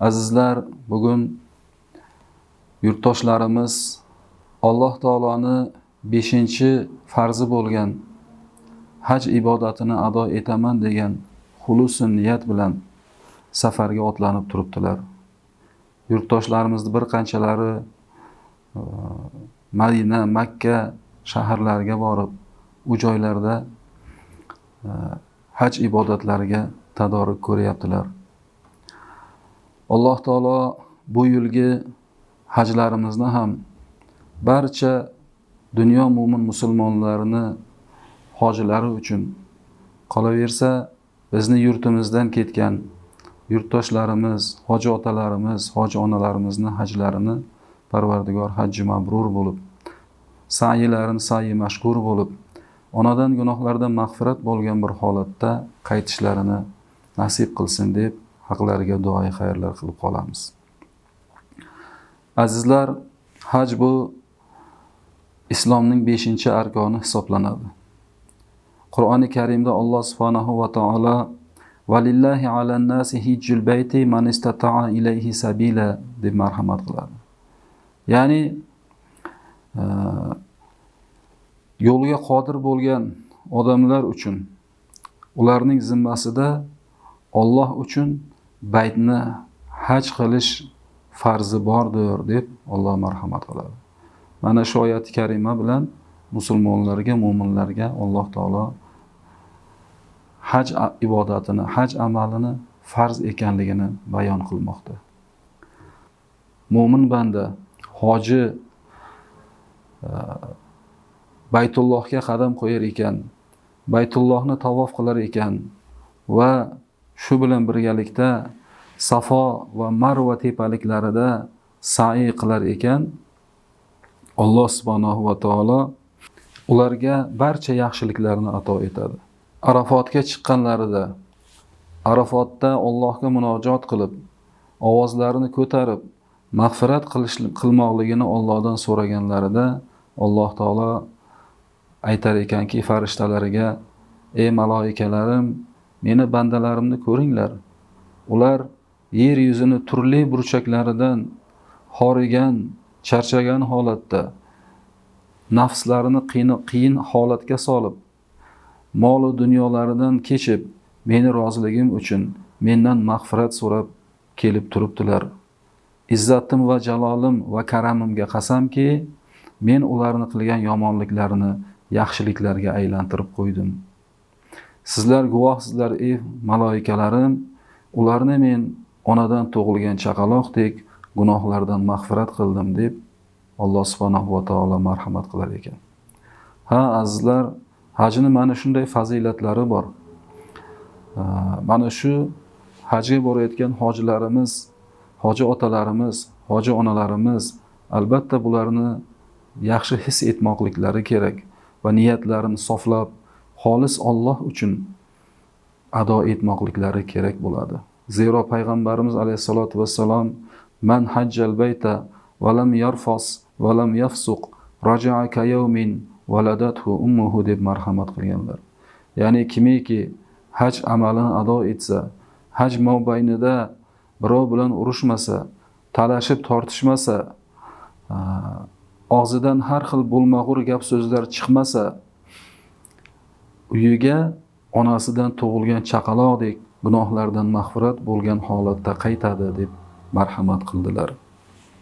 Azizlar, bugun yurtdoshlarimiz Alloh taoloni 5-farzi bo'lgan haj ibodatini ado etaman degan xulusi niyat bilan safarga otlanib turibdilar. Yurtdoshlarimizni bir qanchalari e, Madina, Makka shaharlariga borib, u joylarda e, haj ibodatlariga tadorik ko'ryaptilar. Alloh taolo bu yilgi hajlarimizni ham barcha dunyo mo'min musulmonlarini hojilari uchun qolaversa bizni yurtimizdan ketgan yurtdoshlarimiz, hoji otalarimiz, hoji onalarimizni hajlarini Parvardigor hajji mabrur bo'lib, sa'yilarini sa'yi mashkur bo'lib, onadan gunohlardan mag'firat bo'lgan bir holatda qaytishlarini nasib qilsin deb haqlariga duoyi xayrlar qilib qolamiz. Azizlar, haj bu islomning 5-arkoni hisoblanadi. Qur'oni Karimda Alloh subhanahu va taolo Valillahi alan nasi hijjul bayti man istata'a ilayhi sabila deb marhamat qiladi. Ya'ni e, yo'lga qodir bo'lgan odamlar uchun ularning zimmasida Alloh uchun baytni haj qilish farzi bordir deb Alloh marhamat qiladi. Mana shu oyati karima bilan musulmonlarga, mu'minlarga Alloh taolo haj ibodatini, haj amalini farz ekanligini bayon qilmoqda. Mo'min banda hoji e, Baytullohga qadam qo'yar ekan, Baytullohni tavof qilar ekan va shu bilan birgalikda Safo va Marva tepaliklarida sa'iy qilar ekan, Alloh subhanahu va taolo ularga barcha yaxshiliklarni ato etadi. Arafotga chiqqanlarida Arafotda Allohga munojot qilib, ovozlarini ko'tarib, mag'firat qilish qilmoqligini Allohdan so'raganlarida Alloh taolo aytar ekanki farishtalariga: "Ey maloikalarim, meni bandalarimni ko'ringlar. Ular yer yuzini turli burchaklaridan horigan, charchagan holatda nafslarini qiyin, qiyin holatga solib, mol dunyolaridan kechib, meni roziligim uchun mendan mag'firat so'rab kelib turibdilar. Izzatim va jalolim va karamimga qasamki, men ularni qilgan yomonliklarini yaxshiliklarga aylantirib qo'ydim. Sizlar guvohsizlar ey maloikalarim, ularni men onadan tug'ilgan chaqaloqdek gunohlardan mag'firat qildim deb Alloh subhanahu va taolo marhamat qilar ekan. Ha azizlar, hajni mana shunday fazilatlari bor. Mana shu hajga borayotgan hojilarimiz, hoji otalarimiz, hoji onalarimiz albatta bularni yaxshi his etmoqliklari kerak va niyatlarini soflab, xolis Alloh uchun ado etmoqliklari kerak bo'ladi. Zero payg'ambarimiz alayhissalotu vassalom man hajjal bayta va lam yarfos va lam yafsuq raja'a ka yawmin waladathu ummuhu deb marhamat qilganlar. Ya'ni kimiki haj amalini ado etsa, haj mobaynida birov bilan urushmasa, talashib tortishmasa, og'zidan har xil bo'lmag'ur gap so'zlar chiqmasa, uyiga onasidan tug'ilgan chaqaloqdek gunohlardan mag'firat bo'lgan holatda qaytadi deb marhamat qildilar.